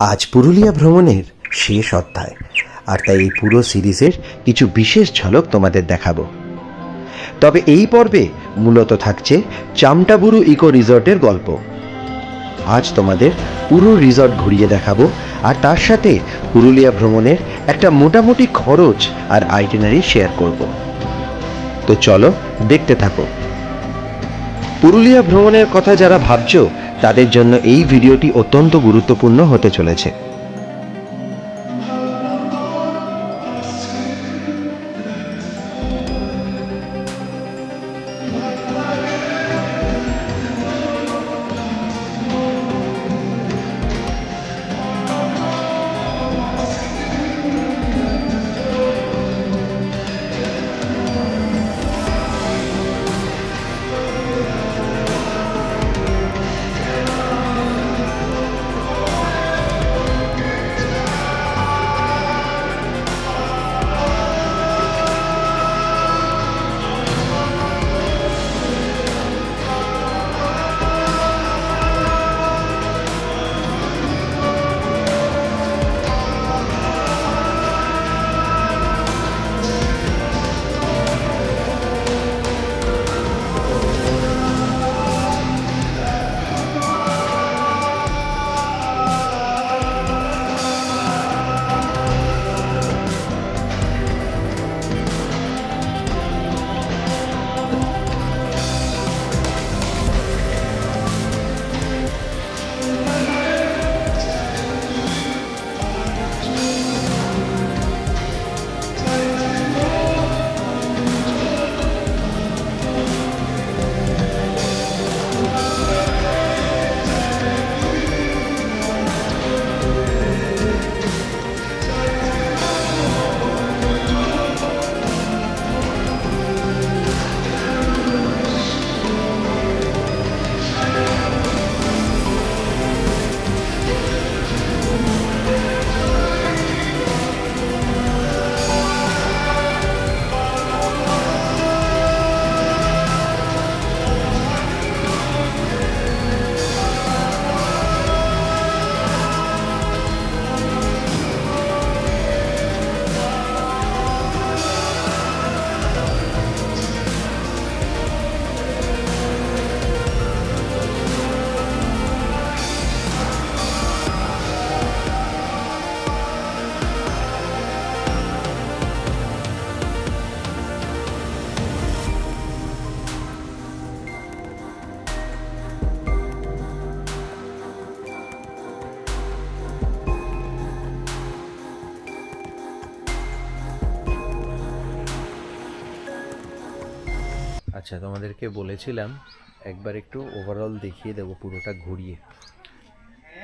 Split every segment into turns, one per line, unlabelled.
আজ পুরুলিয়া ভ্রমণের শেষ অধ্যায়। আর তাই এই পুরো সিরিজের কিছু বিশেষ ঝলক তোমাদের দেখাবো। তবে এই পর্বে মূলত থাকছে চামটাবুরু ইকো রিসর্টের গল্প। আজ তোমাদের পুরো রিসর্ট ঘুরিয়ে দেখাবো, আর তার সাথে পুরুলিয়া ভ্রমণের একটা মোটামুটি খরচ আর আইটেনারি শেয়ার করব। তো চলো দেখতে থাকো। পুরুলিয়া ভ্রমণের কথা যারা ভাবছ তাদের জন্য এই ভিডিওটি অত্যন্ত গুরুত্বপূর্ণ হতে চলেছে। আচ্ছা তোমাদেরকে বলেছিলাম, একবার একটু ওভারঅল দেখিয়ে দেবো পুরোটা ঘুরিয়ে।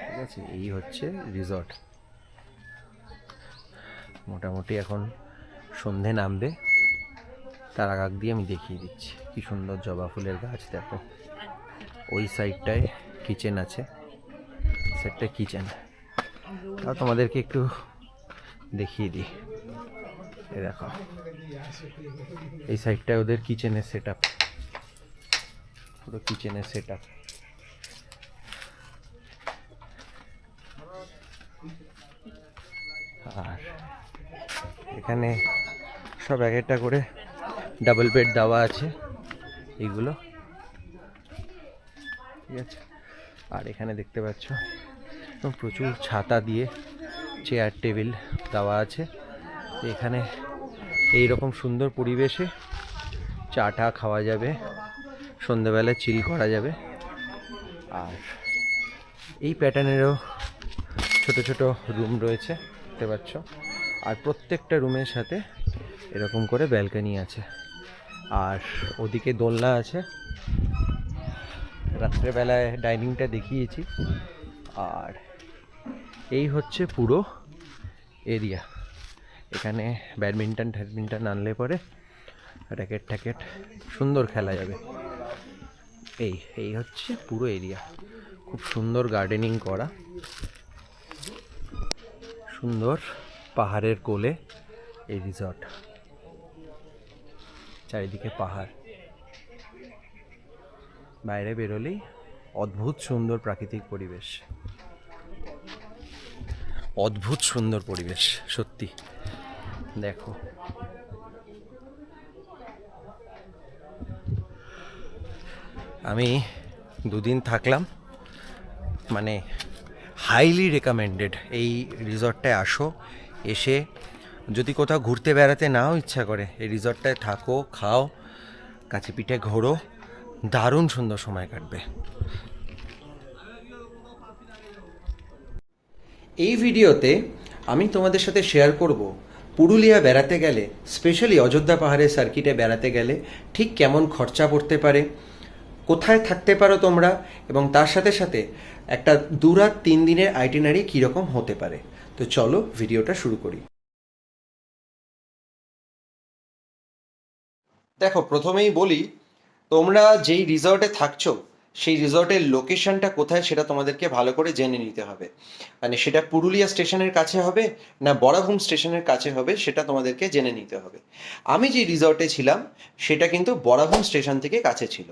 ঠিক আছে? এই হচ্ছে রিসর্ট মোটামুটি এখন সন্ধে নামবে। তার আগ দিয়ে আমি দেখিয়ে দিচ্ছি। কি সুন্দর জবা ফুলের গাছ, দেখো। ওই সাইডটায় কিচেন আছে। সেটটা কিচেন আর তোমাদেরকে একটু দেখিয়ে দিই। দেখো। এই সাইডটায় ওদের কিচেনের সেট আপ পুরো কিচেনের সেট আপ আর এখানে সব এক একটা করে ডাবল বেড দেওয়া আছে এইগুলো ঠিক আছে? আর এখানে দেখতে পাচ্ছ, প্রচুর ছাতা দিয়ে চেয়ার টেবিল দেওয়া আছে। এখানে এই রকম সুন্দর পরিবেশে চা টা খাওয়া যাবে। সন্ধেবেলায় চিল করা যাবে। আর এই প্যাটার্নেরও ছোট ছোট রুম রয়েছে, দেখতে পাচ্ছ। আর প্রত্যেকটা রুমের সাথে এরকম করে ব্যালকনি আছে। আর ওদিকে দোলনা আছে। রাত্রেবেলায় ডাইনিংটা দেখিয়েছি। আর এই হচ্ছে পুরো এরিয়া এখানে ব্যাডমিন্টন ট্যাডমিন্টন আনলে পরে র্যাকেট ট্যাকেট সুন্দর খেলা যাবে। এই এই হচ্ছে পুরো এরিয়া খুব সুন্দর গার্ডেনিং করা। সুন্দর পাহাড়ের কোলে এই রিসর্ট চারিদিকে পাহাড়। বাইরে বেরোলেই অদ্ভুত সুন্দর প্রাকৃতিক পরিবেশ। অদ্ভুত সুন্দর পরিবেশ, সত্যি। দেখো আমি দুদিন থাকলাম। মানে হাইলি রেকমেন্ডেড এই রিসর্টটায় আসো, এসে যদি কোথাও ঘুরতে বেড়াতে নাও ইচ্ছা করে, এই রিসর্টটায় থাকো, খাও, কাছে পিঠে ঘোরো, দারুণ সুন্দর সময় কাটবে। এই ভিডিওতে আমি তোমাদের সাথে শেয়ার করব, পুরুলিয়া বেড়াতে গেলে স্পেশালি অযোধ্যা পাহাড়ের সার্কিটে বেড়াতে গেলে, ঠিক কেমন খরচা পড়তে পারে কোথায় থাকতে পারো তোমরা? এবং তার সাথে সাথে একটা দুরাত তিন দিনের আইটিনারি কীরকম হতে পারে? তো চলো ভিডিওটা শুরু করি। দেখো, প্রথমেই বলি, তোমরা যেই রিসর্টে থাকছো সেই রিসর্টের লোকেশনটা কোথায় সেটা তোমাদেরকে ভালো করে জেনে নিতে হবে। মানে সেটা পুরুলিয়া স্টেশনের কাছে হবে না বরাভূম স্টেশনের কাছে হবে সেটা তোমাদেরকে জেনে নিতে হবে। আমি যে রিসর্টে ছিলাম সেটা কিন্তু বরাভূম স্টেশন থেকে কাছে ছিল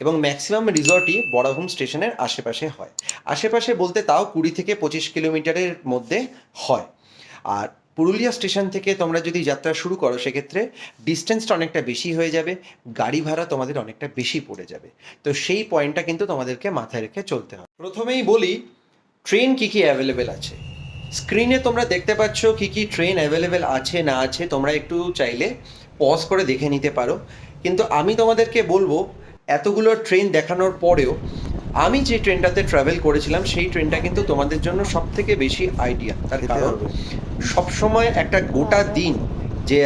এবং ম্যাক্সিমাম রিসর্টই বরাভূম স্টেশনের আশেপাশে হয়। আশেপাশে বলতে তাও কুড়ি থেকে পঁচিশ কিলোমিটারের মধ্যে হয়। আর পুরুলিয়া স্টেশন থেকে তোমরা যদি যাত্রা শুরু করো, সেক্ষেত্রে ডিস্টেন্সটা অনেকটা বেশি হয়ে যাবে, গাড়ি ভাড়া তোমাদের অনেকটা বেশি পড়ে যাবে। তো সেই পয়েন্টটা কিন্তু তোমাদেরকে মাথায় রেখে চলতে হবে। প্রথমেই বলি ট্রেন কী কী অ্যাভেলেবেল আছে? স্ক্রিনে তোমরা দেখতে পাচ্ছ কী কী ট্রেন অ্যাভেলেবেল আছে, না আছে, তোমরা একটু চাইলে পজ করে দেখে নিতে পারো। কিন্তু আমি তোমাদেরকে বলব, এতগুলো ট্রেন দেখানোর পরেও আমি যে ট্রেনটাতে ট্রাভেল করেছিলাম সেই ট্রেনটা কিন্তু তোমাদের জন্য সব থেকে বেশি আইডিয়া তার কারণ সবসময় একটা গোটা দিন যে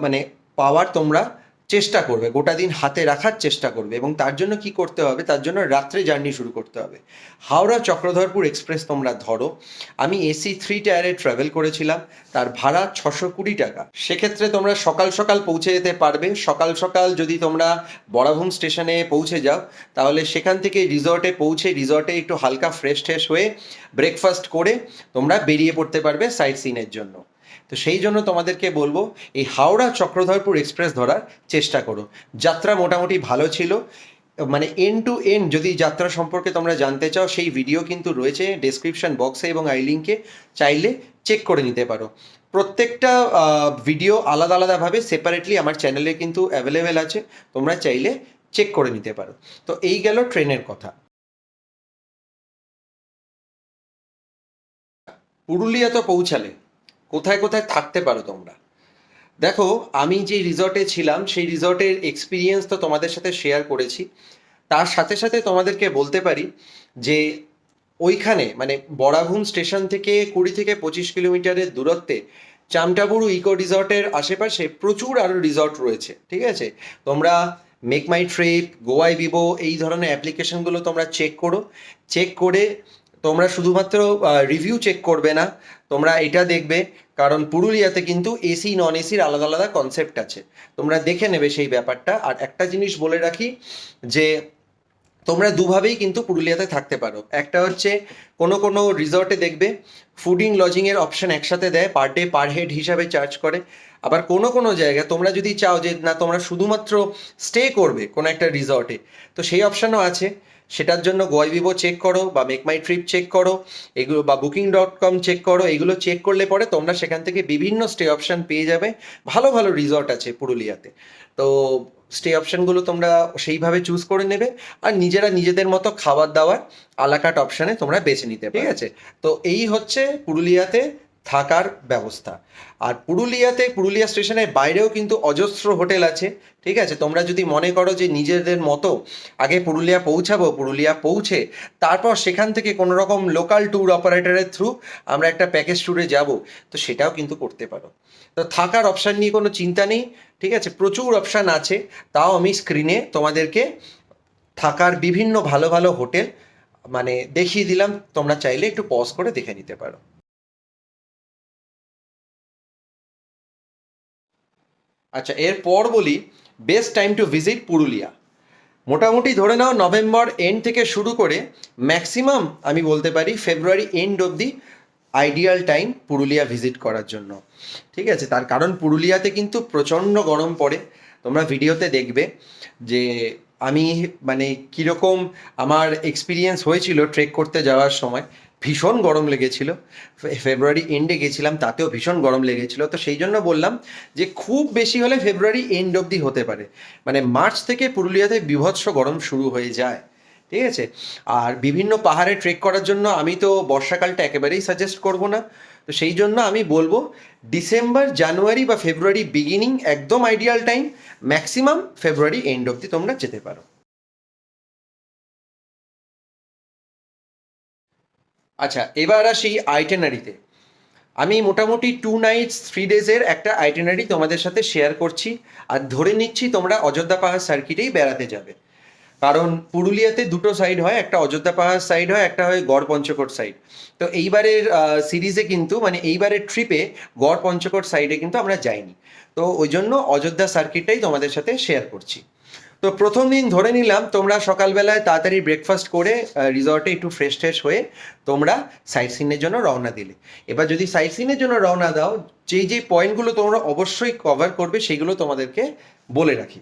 মানে পাওয়ার তোমরা চেষ্টা করবে, গোটা দিন হাতে রাখার চেষ্টা করবে এবং তার জন্য কি করতে হবে? তার জন্য রাত্রে জার্নি শুরু করতে হবে। হাওড়া চক্রধরপুর এক্সপ্রেস তোমরা ধরো। আমি এসি থ্রি টায়ারে ট্রাভেল করেছিলাম, তার ভাড়া ছশো কুড়ি টাকা। সেক্ষেত্রে তোমরা সকাল সকাল পৌঁছে যেতে পারবে। সকাল সকাল যদি তোমরা বরাভূম স্টেশনে পৌঁছে যাও, তাহলে সেখান থেকে রিসর্টে পৌঁছে, রিসর্টে একটু হালকা ফ্রেশ ট্রেশ হয়ে ব্রেকফাস্ট করে তোমরা বেরিয়ে পড়তে পারবে সাইট সিনের জন্য। তো সেই জন্য তোমাদেরকে বলব, এই হাওড়া চক্রধরপুর এক্সপ্রেস ধরার চেষ্টা করো। যাত্রা মোটামুটি ভালো ছিল। মানে এন টু এন যদি যাত্রা সম্পর্কে তোমরা জানতে চাও, সেই ভিডিও কিন্তু রয়েছে ডেসক্রিপশন বক্সে এবং আই লিঙ্কে চাইলে চেক করে নিতে পারো। প্রত্যেকটা ভিডিও আলাদা আলাদাভাবে সেপারেটলি আমার চ্যানেলে কিন্তু অ্যাভেলেবেল আছে। তোমরা চাইলে চেক করে নিতে পারো। তো এই গেল ট্রেনের কথা। পুরুলিয়া তো পৌঁছালে। কোথায় কোথায় থাকতে পারো তোমরা? দেখো, আমি যে রিসর্টে ছিলাম, সেই রিসর্টের এক্সপিরিয়েন্স তো তোমাদের সাথে শেয়ার করেছি। তার সাথে সাথে তোমাদেরকে বলতে পারি যে, ওইখানে মানে বরাভূম স্টেশন থেকে কুড়ি থেকে পঁচিশ কিলোমিটারের দূরত্বে চামটাবুরু ইকো রিসর্টের আশেপাশে প্রচুর আরও রিসর্ট রয়েছে, ঠিক আছে? তোমরা মেক মাই ট্রিপ গোয়াই বিবো এই ধরনের অ্যাপ্লিকেশনগুলো তোমরা চেক করো। চেক করে তোমরা শুধুমাত্র রিভিউ চেক করবে না, তোমরা এটা দেখবে, কারণ পুরুলিয়াতে কিন্তু এসি নন এসির আলাদা আলাদা কনসেপ্ট আছে। তোমরা দেখে নেবে সেই ব্যাপারটা। আর একটা জিনিস বলে রাখি যে, তোমরা দুভাবেই কিন্তু পুরুলিয়াতে থাকতে পারো। একটা হচ্ছে, কোনো কোনো রিসর্টে দেখবে ফুডিং লজিংয়ের অপশন একসাথে দেয় পার ডে পার হেড হিসাবে চার্জ করে। আবার কোনো কোনো জায়গায় তোমরা যদি চাও যে, না, তোমরা শুধুমাত্র স্টে করবে কোনো একটা রিসর্টে তো সেই অপশানও আছে। সেটার জন্য গোয়াই ভিভো চেক করো বা মেক মাই ট্রিপ চেক করো এগুলো বা বুকিং ডট কম চেক করো এগুলো চেক করলে পরে তোমরা সেখান থেকে বিভিন্ন স্টে অপশান পেয়ে যাবে। ভালো ভালো রিসর্ট আছে পুরুলিয়াতে। তো স্টে অপশানগুলো তোমরা সেইভাবে চুজ করে নেবে আর নিজেরা নিজেদের মতো খাবার দাবার আলাকাট অপশানে তোমরা বেছে নিতে ঠিক আছে। তো এই হচ্ছে পুরুলিয়াতে থাকার ব্যবস্থা। আর পুরুলিয়াতে, পুরুলিয়া স্টেশনের বাইরেও কিন্তু অজস্র হোটেল আছে, ঠিক আছে? তোমরা যদি মনে করো যে নিজেদের মতো আগে পুরুলিয়া পৌঁছাবো, পুরুলিয়া পৌঁছে তারপর সেখান থেকে কোনো রকম লোকাল ট্যুর অপারেটরের থ্রু আমরা একটা প্যাকেজ ট্যুরে যাব, তো সেটাও কিন্তু করতে পারো। তো থাকার অপশান নিয়ে কোনো চিন্তা নেই, ঠিক আছে? প্রচুর অপশান আছে, তাও আমি স্ক্রিনে তোমাদেরকে থাকার বিভিন্ন ভালো ভালো হোটেল মানে দেখিয়ে দিলাম, তোমরা চাইলে একটু পজ করে দেখে নিতে পারো। আচ্ছা এরপর বলি best time to visit Purulia. মোটামুটি ধরে নাও, নভেম্বর এন্ড থেকে শুরু করে ম্যাক্সিমাম আমি বলতে পারি ফেব্রুয়ারি এন্ড অবধি আইডিয়াল টাইম পুরুলিয়া ভিজিট করার জন্য। ঠিক আছে? তার কারণ পুরুলিয়াতে কিন্তু প্রচণ্ড গরম পড়ে। তোমরা ভিডিওতে দেখবে যে আমি মানে কীরকম আমার এক্সপিরিয়েন্স হয়েছিল ট্রেক করতে যাওয়ার সময়। ভীষণ গরম লেগেছিল। ফেব্রুয়ারি এন্ডে গেছিলাম, তাতেও ভীষণ গরম লেগেছিল। তো সেই জন্য বললাম যে খুব বেশি হলে ফেব্রুয়ারি এন্ড অবধি হতে পারে। মানে মার্চ থেকে পুরুলিয়াতে বিভৎস গরম শুরু হয়ে যায়। ঠিক আছে? আর বিভিন্ন পাহাড়ে ট্রেক করার জন্য আমি তো বর্ষাকালটা একেবারেই সাজেস্ট করব না। তো সেই জন্য আমি বলব ডিসেম্বর জানুয়ারি বা ফেব্রুয়ারি বিগিনিং একদম আইডিয়াল টাইম ম্যাক্সিমাম ফেব্রুয়ারি এন্ড অবধি তোমরা যেতে পারো। আচ্ছা এবার আসি আইটেনারিতে আমি মোটামুটি টু নাইটস থ্রি ডেজের একটা আইটেনারি তোমাদের সাথে শেয়ার করছি। আর ধরে নিচ্ছি তোমরা অযোধ্যা পাহাড় সার্কিটেই বেড়াতে যাবে। কারণ পুরুলিয়াতে দুটো সাইড হয়, একটা অযোধ্যা পাহাড় সাইড হয়, একটা হয় গড় পঞ্চকোট সাইড তো এইবারের সিরিজে কিন্তু মানে এইবারের ট্রিপে গড় পঞ্চকোট সাইডে কিন্তু আমরা যাইনি। তো ওই জন্য অযোধ্যা সার্কিটটাই তোমাদের সাথে শেয়ার করছি। তো প্রথম দিন ধরে নিলাম, তোমরা সকালবেলায় তাড়াতাড়ি ব্রেকফাস্ট করে রিসর্টে একটু ফ্রেশ ট্রেশ হয়ে তোমরা সাইট সিনের জন্য রওনা দিলে। এবার যদি সাইট সিনের জন্য রওনা দাও, যেই যেই পয়েন্টগুলো তোমরা অবশ্যই কভার করবে, সেগুলো তোমাদেরকে বলে রাখি।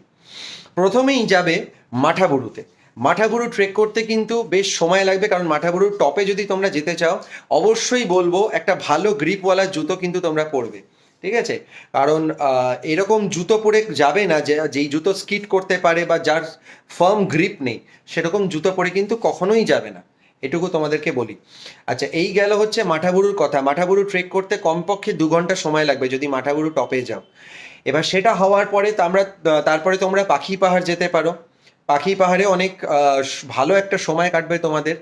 প্রথমেই যাবে মাঠাবুরুতে। মাঠাবুরু ট্রেক করতে কিন্তু বেশ সময় লাগবে, কারণ মাঠাবুরুর টপে যদি তোমরা যেতে চাও, অবশ্যই বলব একটা ভালো গ্রিপওয়ালা জুতো কিন্তু তোমরা পরবে। ঠিক আছে? কারণ এরকম জুতো পরে যাবে না যে, যেই জুতো স্কিট করতে পারে বা যার ফার্ম গ্রিপ নেই, সেরকম জুতো পরে কিন্তু কখনোই যাবে না। এটুকু তোমাদেরকে বলি। আচ্ছা এই গেল হচ্ছে মাঠাবুরুর কথা। মাঠাবুরু ট্রেক করতে কমপক্ষে দু ঘণ্টা সময় লাগবে যদি মাঠাবুরু টপে যাও। এবার সেটা হওয়ার পরে আমরা তারপরে তোমরা পাখি পাহাড় যেতে পারো। পাখি পাহাড়ে অনেক ভালো একটা সময় কাটবে তোমাদের।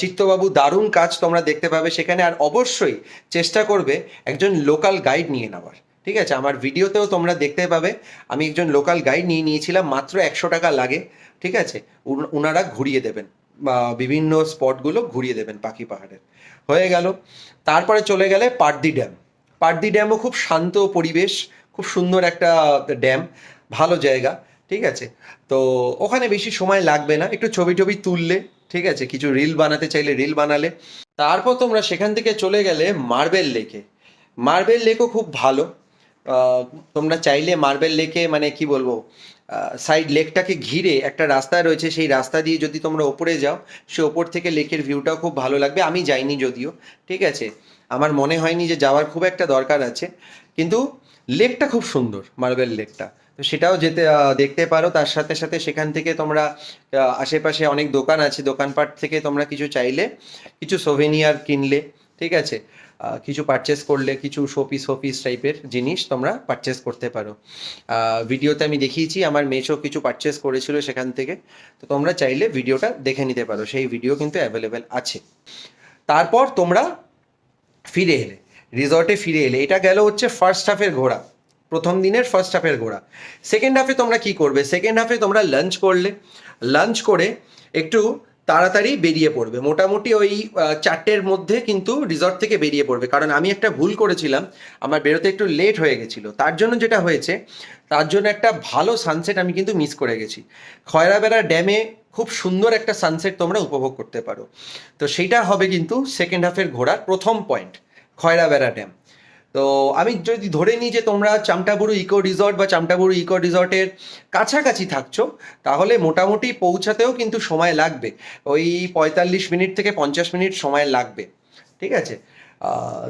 চিত্তবাবু দারুণ কাজ তোমরা দেখতে পাবে সেখানে, আর অবশ্যই চেষ্টা করবে একজন লোকাল গাইড নিয়ে নেওয়ার। ঠিক আছে? আমার ভিডিওতেও তোমরা দেখতে পাবে, আমি একজন লোকাল গাইড নিয়ে নিয়েছিলাম, মাত্র একশো টাকা লাগে। ঠিক আছে? ওনারা ঘুরিয়ে দেবেন বিভিন্ন স্পটগুলো ঘুরিয়ে দেবেন পাখি পাহাড়ের। হয়ে গেল। তারপরে চলে গেলে পার্দি ড্যাম। পার্দি ড্যামও খুব শান্ত পরিবেশ, খুব সুন্দর একটা ড্যাম, ভালো জায়গা। ঠিক আছে? তো ওখানে বেশি সময় লাগবে না, একটু ছবি টবি তুললে ঠিক আছে, কিছু রিল বানাতে চাইলে রিল বানালে। তারপর তোমরা সেখান থেকে চলে গেলে মার্বেল লেকে মার্বেল লেকও খুব ভালো। তোমরা চাইলে মার্বেল লেকে মানে কি বলব সাইড লেকটাকে ঘিরে একটা রাস্তা রয়েছে, সেই রাস্তা দিয়ে যদি তোমরা ওপরে যাও, সে ওপর থেকে লেকের ভিউটাও খুব ভালো লাগবে। আমি যাইনি যদিও, ঠিক আছে। আমার মনে হয়নি যে যাওয়ার খুব একটা দরকার আছে। কিন্তু লেকটা খুব সুন্দর মার্বেল লেকটা। তো সেটাও যেতে দেখতে পারো। তার সাথে সাথে সেখান থেকে তোমরা আশেপাশে অনেক দোকান আছে। দোকানপাট থেকে তোমরা কিছু চাইলে কিছু সোভেনিয়ার কিনলে, ঠিক আছে? কিছু পারচেস করলে, কিছু শোপিস শোপিস টাইপের জিনিস তোমরা পারচেস করতে পারো। ভিডিওতে আমি দেখিয়েছি, আমার মেশো কিছু পারচেস করেছিল সেখান থেকে। তো তোমরা চাইলে ভিডিওটা দেখে নিতে পারো। সেই ভিডিও কিন্তু অ্যাভেলেবেল আছে। তারপর তোমরা ফিরে এলে। রিসর্টে ফিরে এলে এটা গেল হচ্ছে ফার্স্ট হাফের ঘোরা প্রথম দিনের ফার্স্ট হাফের ঘোরা সেকেন্ড হাফে তোমরা কি করবে? সেকেন্ড হাফে তোমরা লাঞ্চ করলে। লাঞ্চ করে একটু তাড়াতাড়ি বেরিয়ে পড়বে। মোটামুটি ওই চারটের মধ্যে কিন্তু রিসর্ট থেকে বেরিয়ে পড়বে। কারণ আমি একটা ভুল করেছিলাম, আমার বেরোতে একটু লেট হয়ে গেছিল। তার জন্য যেটা হয়েছে, তার জন্য একটা ভালো সানসেট আমি কিন্তু মিস করে গেছি। খয়রাবেড়া ড্যামে খুব সুন্দর একটা সানসেট তোমরা উপভোগ করতে পারো। তো সেইটা হবে কিন্তু সেকেন্ড হাফের ঘোরার প্রথম পয়েন্ট খয়রাবেড়া ড্যাম তো আমি যদি ধরে নিই যে তোমরা চামটাবুরু ইকো রিসর্ট বা চামটাবুরু ইকো রিসর্টের কাছাকাছি থাকছো, তাহলে মোটামুটি পৌঁছাতেও কিন্তু সময় লাগবে। ওই পঁয়তাল্লিশ মিনিট থেকে পঞ্চাশ মিনিট সময় লাগবে। ঠিক আছে?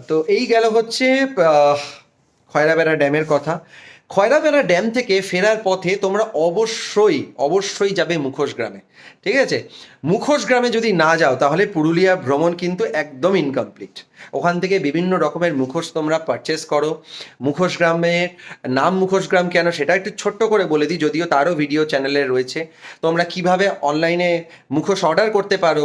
তো এই গেল হচ্ছে খয়রাবেড়া ড্যামের কথা। খয়রাবেড়া ড্যাম থেকে ফেরার পথে তোমরা অবশ্যই অবশ্যই যাবে মুখোশ গ্রামে, ঠিক আছে? মুখোশ গ্রামে যদি না যাও, তাহলে পুরুলিয়া ভ্রমণ কিন্তু একদম ইনকমপ্লিট ওখান থেকে বিভিন্ন রকমের মুখোশ তোমরা পারচেস করো। মুখোশ গ্রামের নাম মুখোশ গ্রাম কেন, সেটা একটু ছোট্ট করে বলে দিই, যদিও তারও ভিডিও চ্যানেলে রয়েছে। তোমরা কীভাবে অনলাইনে মুখোশ অর্ডার করতে পারো,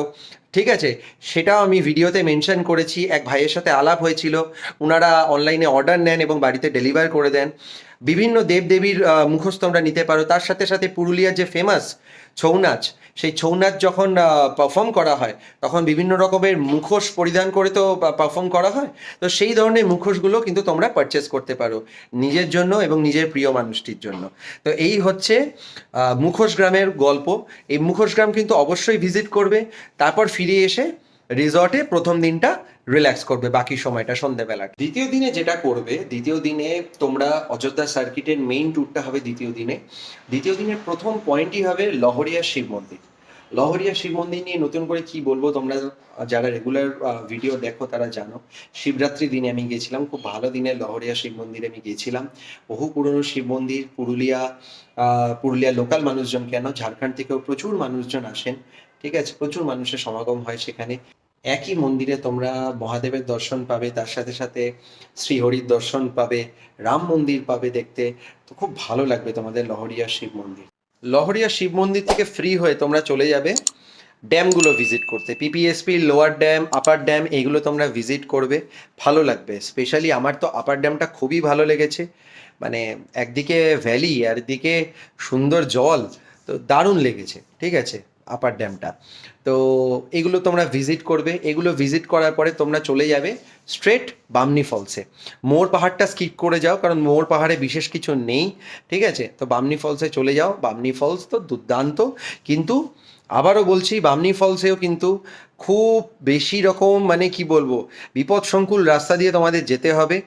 ঠিক আছে? সেটাও আমি ভিডিওতে মেনশন করেছি। এক ভাইয়ের সাথে আলাপ হয়েছিল। ওনারা অনলাইনে অর্ডার নেন এবং বাড়িতে ডেলিভার করে দেন। বিভিন্ন দেবদেবীর মুখোশ তোমরা নিতে পারো। তার সাথে সাথে পুরুলিয়ার যে ফেমাস ছৌ নাচ, সেই ছৌ নাচ যখন পারফর্ম করা হয়, তখন বিভিন্ন রকমের মুখোশ পরিধান করে তো পারফর্ম করা হয়। তো সেই ধরনের মুখোশগুলো কিন্তু তোমরা পারচেস করতে পারো নিজের জন্য এবং নিজের প্রিয় মানুষটির জন্য। তো এই হচ্ছে মুখোশ গ্রামের গল্প। এই মুখোশ গ্রাম কিন্তু অবশ্যই ভিজিট করবে। তারপর ফিরে এসে রিসর্টে প্রথম দিনটা রিল্যাক্স করবে, বাকি সময়টা সন্ধ্যেবেলা দ্বিতীয় দিনে যেটা করবে, দ্বিতীয় দিনে তোমরা অযোধ্যা সার্কিটের মেইন ট্যুরটা হবে দ্বিতীয় দিনে। দ্বিতীয় দিনের প্রথম পয়েন্টই হবে লহরিয়া শিব মন্দির। লহরিয়া শিব মন্দির নিয়ে নতুন করে কি বলব তোমরা যারা রেগুলার ভিডিও দেখো তারা জানো। শিবরাত্রি দিনে আমি গেছিলাম, খুব ভালো দিনে লহরিয়া শিব মন্দিরে আমি গেছিলাম। বহু পুরনো শিব মন্দির, পুরুলিয়া পুরুলিয়া লোকাল মানুষজন কেন? ঝাড়খণ্ড থেকেও প্রচুর মানুষজন আসেন। ঠিক আছে, প্রচুর মানুষের সমাগম হয় সেখানে। একই মন্দিরে তোমরা মহাদেবের দর্শন পাবে, তার সাথে সাথে শ্রীহরির দর্শন পাবে, রাম মন্দির পাবে দেখতে। তো খুব ভালো লাগবে তোমাদের লহরিয়া শিব মন্দির। লহরিয়া শিব মন্দির থেকে ফ্রি হয়ে তোমরা চলে যাবে, ড্যামগুলো ভিজিট করতে। PPSP lower dam upper dam এইগুলো তোমরা ভিজিট করবে, ভালো লাগবে। স্পেশালি আমার তো আপার ড্যামটা খুবই ভালো লেগেছে। মানে একদিকে ভ্যালি আর দিকে সুন্দর জল, তো দারুণ লেগেছে, ঠিক আছে? আপার ড্যামটা তো এগুলো তোমরা ভিজিট করবে। এগুলো ভিজিট করার পরে তোমরা চলে যাবে স্ট্রেট বামনি ফলসে মোর পাহাড়টা স্কিপ করে যাও, কারণ মোর পাহাড়ে বিশেষ কিছু নেই, ঠিক আছে? তো বামনি ফলসে চলে যাও। বামনি ফলস তো দুর্দান্ত, কিন্তু আবারও বলছি বামনি ফলসেও কিন্তু খুব বেশি রকম মানে কি বলব? বিপদসংকুল রাস্তা দিয়ে তোমাদের যেতে হবে।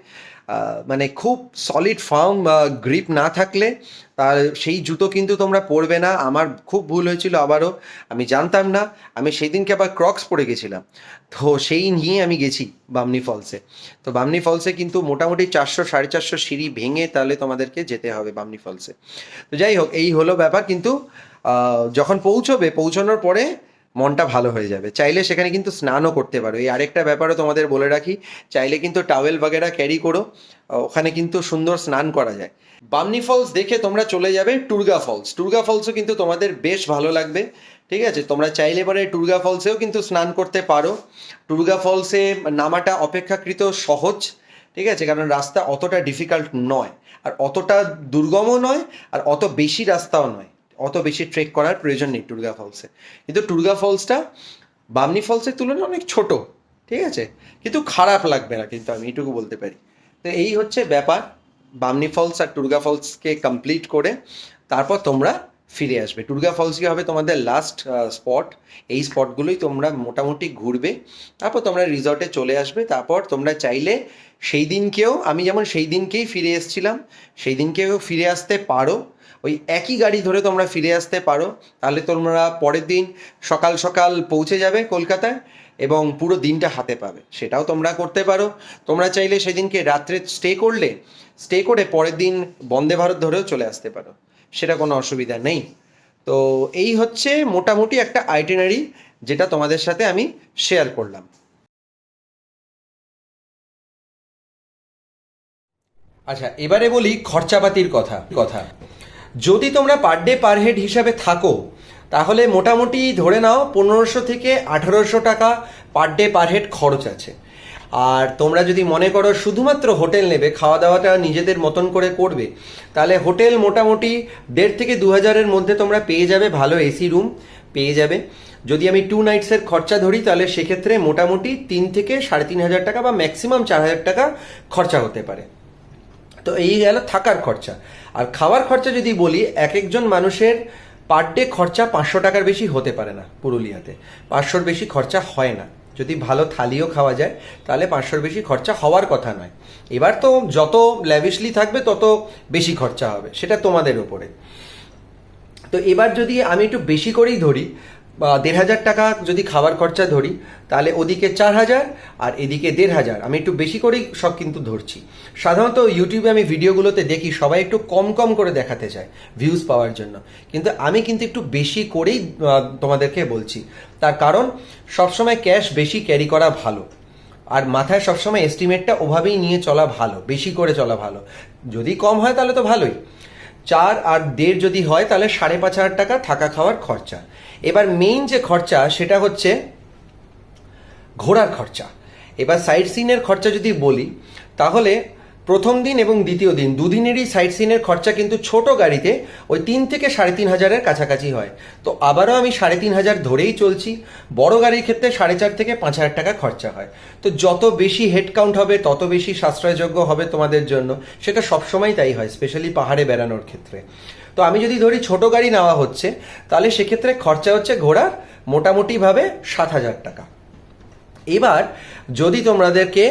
মানে খুব সলিড ফার্ম গ্রিপ না থাকলে, তার সেই জুতো কিন্তু তোমরা পরবে না। আমার খুব ভুল হয়েছিল আবারও, আমি জানতাম না, আমি সেই দিনকে আবার ক্রক্স পরে গেছিলাম। তো সেই নিয়ে আমি গেছি বামনি ফলসে তো বামনি ফলসে কিন্তু মোটামুটি চারশো, সাড়ে চারশো সিঁড়ি ভেঙে তাহলে তোমাদেরকে যেতে হবে বামনি ফলসে তো যাই হোক, এই হলো ব্যাপার। কিন্তু যখন পৌঁছবে, পৌঁছানোর পরে মনটা ভালো হয়ে যাবে। চাইলে সেখানে কিন্তু স্নানও করতে পারো। এই আরেকটা ব্যাপারও তোমাদের বলে রাখি, চাইলে কিন্তু টাওয়েল বাগেরা ক্যারি করো ওখানে কিন্তু সুন্দর স্নান করা যায়। বামনি ফলস দেখে তোমরা চলে যাবে টুরগা ফলস টুর্গা ফলসও কিন্তু তোমাদের বেশ ভালো লাগবে, ঠিক আছে? তোমরা চাইলে পরে টুরগা ফলসেও কিন্তু স্নান করতে পারো। টুরগা ফলসে নামাটা অপেক্ষাকৃত সহজ, ঠিক আছে? কারণ রাস্তা অতটা ডিফিকাল্ট নয়। আর অতটা দুর্গমও নয়, আর অত বেশি রাস্তাও নয়। অত বেশি ট্রেক করার প্রয়োজন নেই টুরগা ফলসে কিন্তু টুরগা ফলসটা বামনি ফলসের তুলনায় অনেক ছোট, ঠিক আছে? কিন্তু খারাপ লাগবে না কিন্তু আমি এইটুকু বলতে পারি। তো এই হচ্ছে ব্যাপার, বামনি ফলস আর টুরগা ফলসকে কমপ্লিট করে তারপর তোমরা ফিরে আসবে। টুরগা ফলসই হবে তোমাদের লাস্ট স্পট এই স্পটগুলোই তোমরা মোটামুটি ঘুরবে, তারপর তোমরা রিসর্টে চলে আসবে, তারপর তোমরা চাইলে সেই দিনকেও, আমি যেমন সেই দিনকেই ফিরে এসেছিলাম, সেই দিনকেও ফিরে আসতে পারো। ওই একই গাড়ি ধরে তোমরা ফিরে আসতে পারো। তাহলে তোমরা পরের দিন সকাল সকাল পৌঁছে যাবে কলকাতায় এবং পুরো দিনটা হাতে পাবে। সেটাও তোমরা করতে পারো। তোমরা চাইলে সেদিনকে রাত্রে স্টে করলে স্টে করে পরের দিন বন্দে ভারত ধরেও চলে আসতে পারো। সেটা কোনো অসুবিধা নেই। তো এই হচ্ছে মোটামুটি একটা আইটেনারি যেটা তোমাদের সাথে আমি শেয়ার করলাম। আচ্ছা এবারে বলি খরচাপাতির কথা কথা। যদি তোমরা পার ডে পার হেড হিসাবে থাকো, তাহলে মোটামুটি ধরে নাও পনেরোশো থেকে আঠারোশো টাকা পার ডে পার হেড খরচ আছে। আর তোমরা যদি মনে করো শুধুমাত্র হোটেল নেবে খাওয়া দাওয়াটা নিজেদের মতন করে করবে, তাহলে হোটেল মোটামুটি দেড় থেকে দু হাজারের মধ্যে তোমরা পেয়ে যাবে ভালো এসি রুম পেয়ে যাবে। যদি আমি টু নাইটসের খরচা ধরি, তাহলে সেক্ষেত্রে মোটামুটি তিন থেকে সাড়ে তিন হাজার টাকা বা ম্যাক্সিমাম চার হাজার টাকা খরচা হতে পারে। তো এই গেল থাকার খরচা। আর খাওয়ার খরচা যদি বলি এক একজন মানুষের পার ডে খরচা পাঁচশো টাকার বেশি হতে পারে না পুরুলিয়াতে। পাঁচশোর বেশি খরচা হয় না। যদি ভালো থালিও খাওয়া যায়, তাহলে পাঁচশোর বেশি খরচা হওয়ার কথা নয়। এবার তো যত ল্যাভিশলি থাকবে, তত বেশি খরচা হবে। সেটা তোমাদের উপরে। তো এবার যদি আমি একটু বেশি করেই ধরি দেড় হাজার টাকা যদি খাবার খরচা ধরি, তাহলে ওদিকে চার হাজার আর এদিকে দেড় হাজার। আমি একটু বেশি করেই সব কিন্তু ধরছি। সাধারণত ইউটিউবে আমি ভিডিওগুলোতে দেখি সবাই একটু কম কম করে দেখাতে চায় ভিউজ পাওয়ার জন্য। কিন্তু আমি কিন্তু একটু বেশি করেই তোমাদেরকে বলছি। তার কারণ, সবসময় ক্যাশ বেশি ক্যারি করা ভালো। আর মাথায় সবসময় এস্টিমেটটা ওভাবেই নিয়ে চলা ভালো, বেশি করে চলা ভালো। যদি কম হয় তাহলে তো ভালোই। চার আর দেড় যদি হয়, তাহলে সাড়ে পাঁচ হাজার টাকা থাকা খাওয়ার খরচা। এবার মেইন যে খরচা, সেটা হচ্ছে ঘোরার খরচা। এবার সাইট সিনের খরচা যদি বলি, তাহলে প্রথম দিন এবং দ্বিতীয় দিন, দুদিনেরই সাইট সিনের খরচা কিন্তু ছোট গাড়িতে ওই তিন থেকে সাড়ে তিন হাজারের কাছাকাছি হয়। তো আবারও আমি সাড়ে তিন হাজার ধরেই চলছি। বড় গাড়ির ক্ষেত্রে সাড়ে চার থেকে পাঁচ হাজার টাকা খরচা হয়। তো যত বেশি হেড কাউন্ট হবে, তত বেশি সাশ্রয়যোগ্য হবে তোমাদের জন্য। সেটা সবসময় তাই হয় স্পেশালি পাহাড়ে বেড়ানোর ক্ষেত্রে। তো আমি যদি ধরি ছোট গাড়ি নেওয়া হচ্ছে, তাহলে সেক্ষেত্রে খরচা হচ্ছে ঘোড়ার মোটামুটিভাবে সাত হাজার টাকা। এবার যদি তোমাদেরকে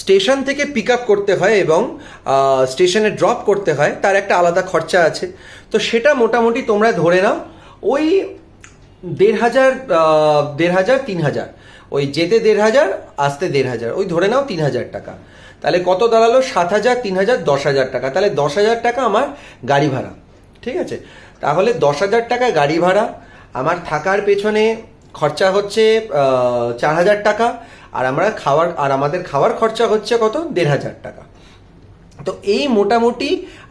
স্টেশন থেকে পিক আপ করতে হয় এবং স্টেশনে ড্রপ করতে হয়, তার একটা আলাদা খরচা আছে। তো সেটা মোটামুটি তোমরা ধরে নাও, ওই দেড় হাজার দেড় হাজার, তিন হাজার। ওই যেতে দেড় হাজার, আসতে দেড় হাজার। ওই ধরে নাও তিন হাজার টাকা। তাহলে কত দাঁড়াল? সাত হাজার, তিন হাজার, দশ হাজার টাকা। তাহলে দশ হাজার টাকা আমার গাড়ি ভাড়া। ঠিক আছে? তাহলে দশ হাজার টাকা গাড়ি ভাড়া, আমার থাকার পেছনে খরচা হচ্ছে চার হাজার টাকা, আর আমরা খাওয়ার, আর আমাদের খাওয়ার খরচা হচ্ছে কত? দেড় হাজার টাকা। তো এই মোটামুটি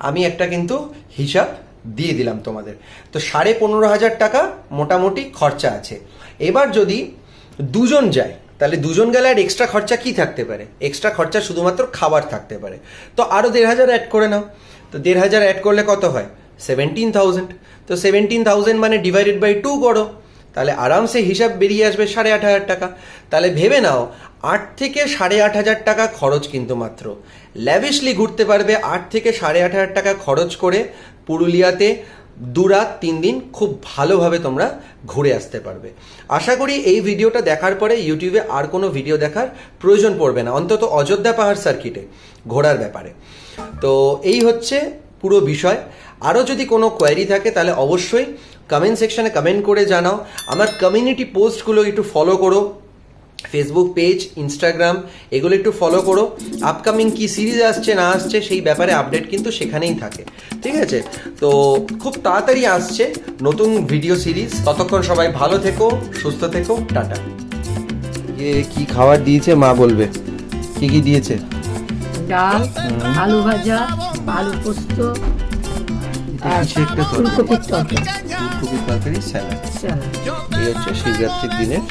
আমি একটা কিন্তু হিসাব দিয়ে দিলাম তোমাদের। তো সাড়ে পনেরো হাজার টাকা মোটামুটি খরচা আছে। এবার যদি দুজন যায়, তাহলে দুজন গেলে আর এক্সট্রা খরচা কি থাকতে পারে? এক্সট্রা খরচা শুধুমাত্র খাবার থাকতে পারে। তো আরও দেড় হাজার অ্যাড করে নাও। তো দেড় হাজার অ্যাড করলে কত হয়? সেভেন্টিন থাউজেন্ড তো সেভেন্টিন থাউজেন্ড মানে ডিভাইডেড বাই টু করো। তাহলে আরামসে হিসাব বেরিয়ে আসবে সাড়ে আট হাজার টাকা। তাহলে ভেবে নাও, আট থেকে সাড়ে আট হাজার টাকা খরচ কিন্তু মাত্র। ল্যাভিশলি ঘুরতে পারবে আট থেকে সাড়ে আট হাজার টাকা খরচ করে পুরুলিয়াতে দু রাত, তিন দিন খুব ভালোভাবে তোমরা ঘুরে আসতে পারবে। আশা করি এই ভিডিওটা দেখার পরে ইউটিউবে আর কোনো ভিডিও দেখার প্রয়োজন পড়বে না, অন্তত অযোধ্যা পাহাড় সার্কিটে ঘোরার ব্যাপারে। তো এই হচ্ছে পুরো বিষয়। আরও যদি কোনো কোয়ারি থাকে তাহলে অবশ্যই কমেন্ট সেকশানে কমেন্ট করে জানাও। আমার কমিউনিটি পোস্টগুলো একটু ফলো করো। ফেসবুক পেজ ইনস্টাগ্রাম এগুলো একটু ফলো করো। আপকামিং কি সিরিজ আসছে না আসছে সেই ব্যাপারে আপডেট কিন্তু সেখানেই থাকে। ঠিক আছে? তো খুব তাড়াতাড়ি আসছে নতুন ভিডিও সিরিজ ততক্ষণ সবাই ভালো থেকো সুস্থ থেকো টাটা। এ কি খাবার দিয়েছে মা বলবে। কি কি দিয়েছে?
ডাল আলু ভাজা আলু পোস্ত
কিছু একটা
ফুলকপির তরকারি।
স্যালাড। এই হচ্ছে শিবরাত্রির দিনের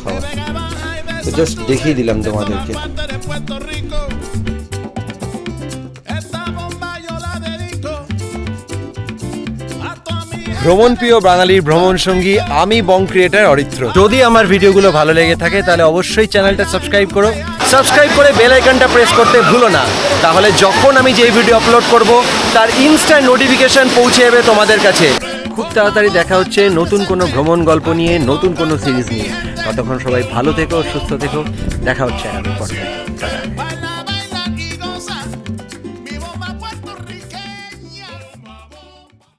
খাবার তো জাস্ট দেখিয়ে দিলাম তোমাদেরকে. ভ্রমণ প্রিয় বাঙালির ভ্রমণ সঙ্গী আমি বং ক্রিয়েটার অরিত্র। যদি আমার ভিডিওগুলো ভালো লেগে থাকে তাহলে অবশ্যই চ্যানেলটা সাবস্ক্রাইব করো। সাবস্ক্রাইব করে বেল আইকনটা প্রেস করতে ভুলো না। তাহলে যখন আমি যেই ভিডিও আপলোড করব, তার ইনস্ট্যান্ট নোটিফিকেশন পৌঁছে যাবে তোমাদের কাছে। খুব তাড়াতাড়ি দেখা হচ্ছে নতুন কোনো ভ্রমণ গল্প নিয়ে, নতুন কোনো সিরিজ নিয়ে। ততক্ষণ সবাই ভালো থেকো, সুস্থ থেকো। দেখা হচ্ছে আগামী পর্বে। টাটা।